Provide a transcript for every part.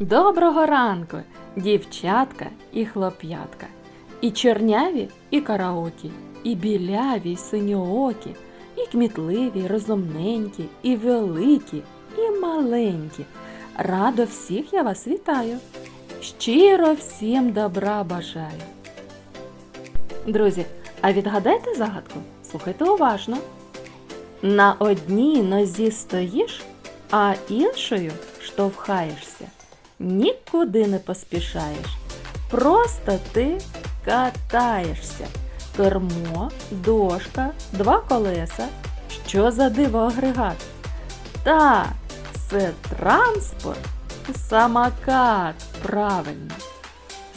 Доброго ранку, дівчатка і хлоп'ятка, і чорняві, і караокі, і біляві, й синьоокі, і кмітливі, й розумненькі, і великі, і маленькі. Радо всіх я вас вітаю. Щиро всім добра бажаю. Друзі, а відгадайте загадку? Слухайте уважно. На одній нозі стоїш, а іншою штовхаєшся. Нікуди не поспішаєш. Просто ти катаєшся. Кермо, дошка, два колеса. Що за диво? Так, це транспорт. Самокат. Правильно.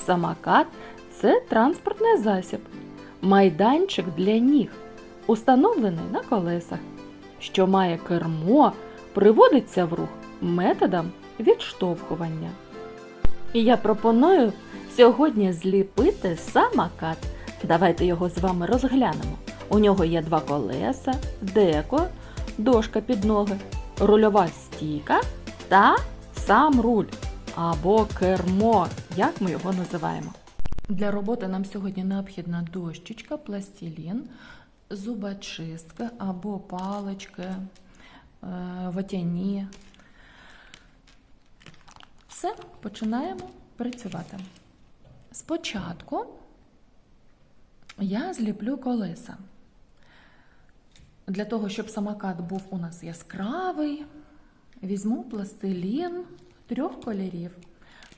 Самокат це транспортний засіб. Майданчик для ніг, установлений на колесах, що має кермо, приводиться в рух методом відштовхування. І я пропоную сьогодні зліпити самокат. Давайте його з вами розглянемо. У нього є два колеса, деко, дошка під ноги, рульова стійка та сам руль або кермо, як ми його називаємо. Для роботи нам сьогодні необхідна дощечка, пластилін, зубочистка або палички, е, ватяні. Все, починаємо працювати. Спочатку я зліплю колеса. Для того, щоб самокат був у нас яскравий, візьму пластилін трьох кольорів.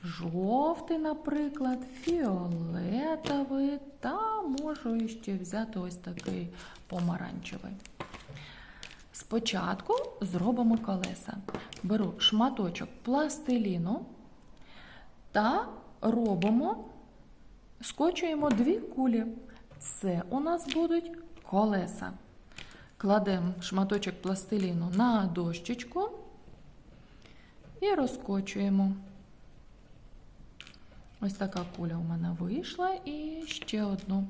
Жовтий, наприклад, фіолетовий, та можу ще взяти ось такий помаранчевий. Спочатку зробимо колеса. Беру шматочок пластиліну та робимо, скочуємо дві кулі. Це у нас будуть колеса. Кладемо шматочок пластиліну на дощечку і розкочуємо. Ось така куля у мене вийшла і ще одну.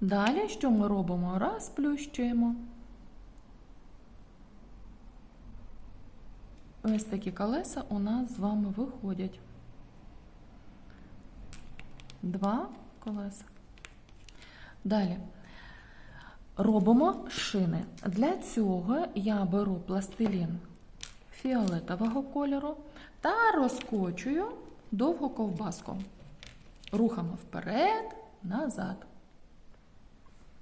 Далі, що ми робимо? Розплющуємо. Ось такі колеса у нас з вами виходять. Два колеса. Далі робимо шини. Для цього я беру пластилін фіолетового кольору та розкочую довгу ковбаску. Рухами вперед, назад.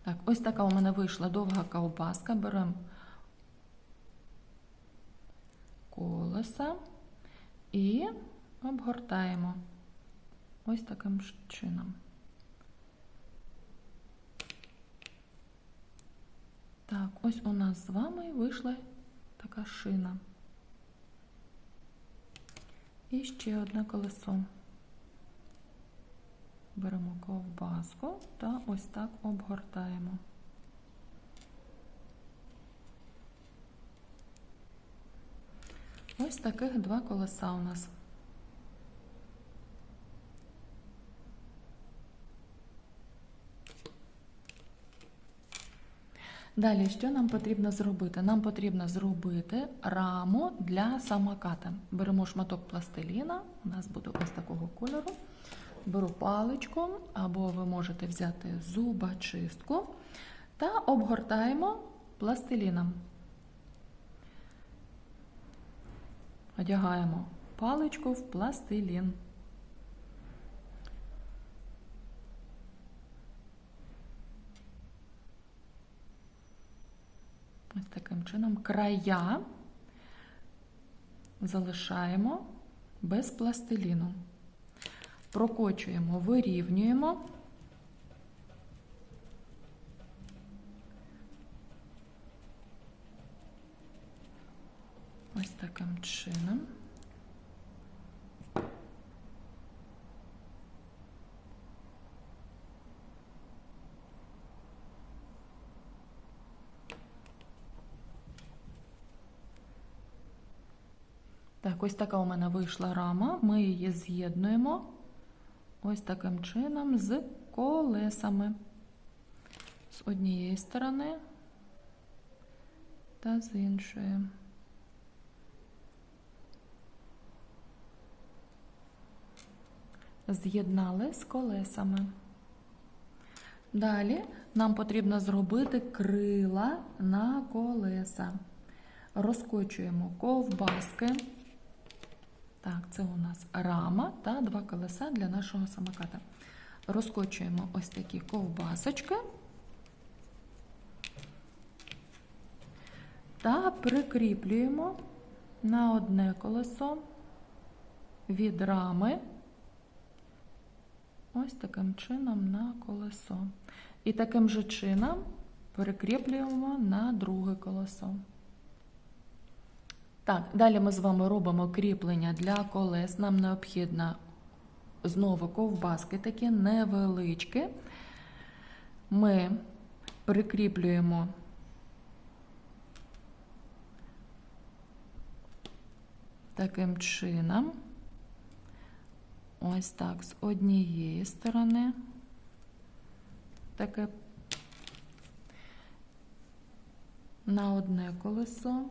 Так, ось така у мене вийшла довга ковбаска. Беремо колеса і обгортаємо ось таким чином. Так, ось у нас з вами вийшла така шина. І ще одне колесо. Беремо ковбаску та ось так обгортаємо. Ось таких два колеса у нас. Далі, що нам потрібно зробити? Нам потрібно зробити раму для самоката. Беремо шматок пластиліна, у нас буде ось такого кольору. Беру паличку, або ви можете взяти зубочистку та обгортаємо пластиліном. Одягаємо паличку в пластилін. Ось таким чином края залишаємо без пластиліну. Прокочуємо, вирівнюємо. Ось таким чином. Так, ось така у мене вийшла рама. Ми її з'єднуємо ось таким чином з колесами. З однієї сторони та з іншої. З'єднали з колесами. Далі нам потрібно зробити крила на колеса. Розкочуємо ковбаски. Так, це у нас рама та два колеса для нашого самоката. Розкочуємо ось такі ковбасочки та прикріплюємо на одне колесо від рами. Ось таким чином на колесо. І таким же чином перекріплюємо на друге колесо. Так, далі ми з вами робимо кріплення для колес. Нам необхідно знову ковбаски такі невеличкі. Ми прикріплюємо таким чином. Ось так, з однієї сторони. Таке на одне колесо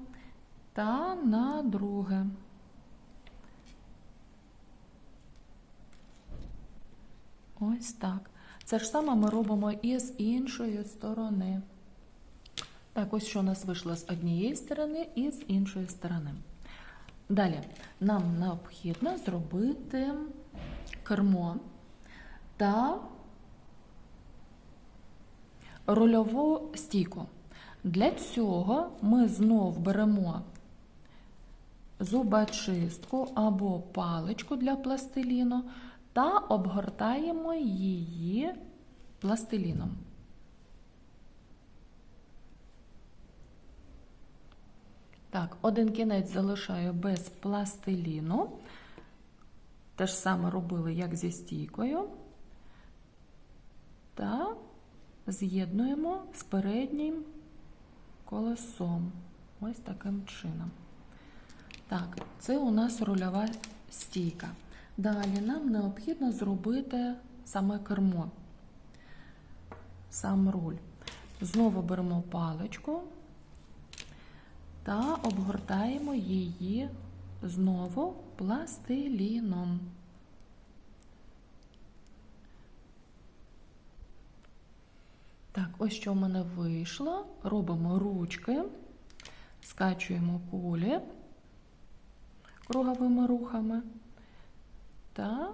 та на друге. Ось так. Це ж саме ми робимо і з іншої сторони. Так, ось що у нас вийшло з однієї сторони і з іншої сторони. Далі нам необхідно зробити кермо та рульову стійку. Для цього ми знов беремо зубочистку або паличку для пластиліну та обгортаємо її пластиліном. Так, один кінець залишаю без пластиліну. Те ж саме робили, як зі стійкою. Та з'єднуємо з переднім колесом. Ось таким чином. Так, це у нас рульова стійка. Далі нам необхідно зробити саме кермо, сам руль. Знову беремо паличку та обгортаємо її знову пластиліном. Так, ось що в мене вийшло. Робимо ручки, скачуємо кулі круговими рухами та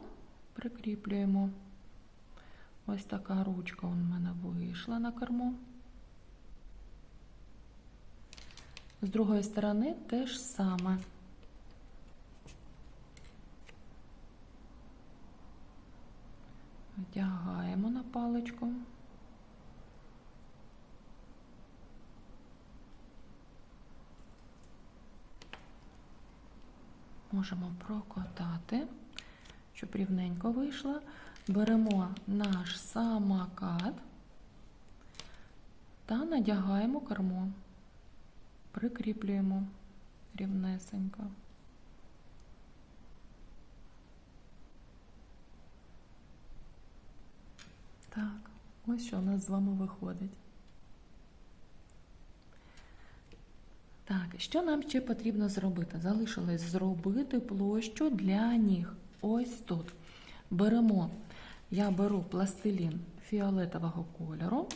прикріплюємо. Ось така ручка у мене вийшла на кермо. З другої сторони те ж саме. Вдягаємо на паличку. Можемо прокотати, щоб рівненько вийшло. Беремо наш самокат та надягаємо кермо, прикріплюємо рівнесенько. Так, ось що у нас з вами виходить. Так, що нам ще потрібно зробити? Залишилось зробити площу для ніг. Ось тут. Беремо, я беру пластилін фіолетового кольору,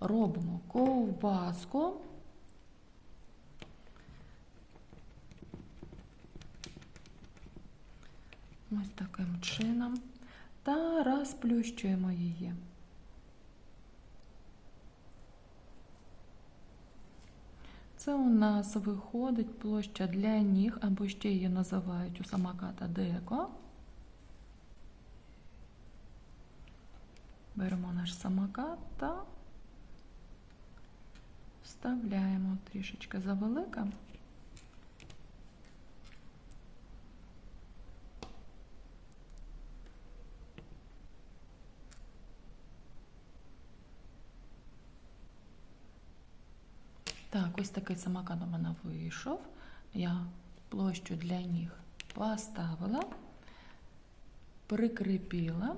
робимо ковбаску. Ось таким чином. Та розплющуємо її. Це у нас виходить площа для ніг, або ще її називають у самоката деко. Беремо наш самокат та вставляємо трішечки завелика. Так, ось такий самокат у мене вийшов. Я площу для ніг поставила, прикріпила.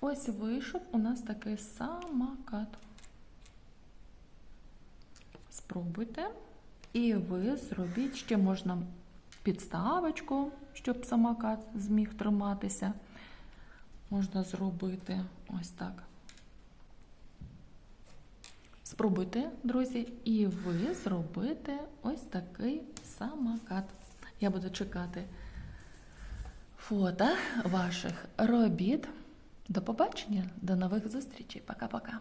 Ось вийшов у нас такий самокат. Спробуйте. І ви зробіть, ще можна підставочку, щоб самокат зміг триматися. Можна зробити ось так. Спробуйте, друзі, і ви зробите ось такий самокат. Я буду чекати фото ваших робіт. До побачення, до нових зустрічей. Пока-пока.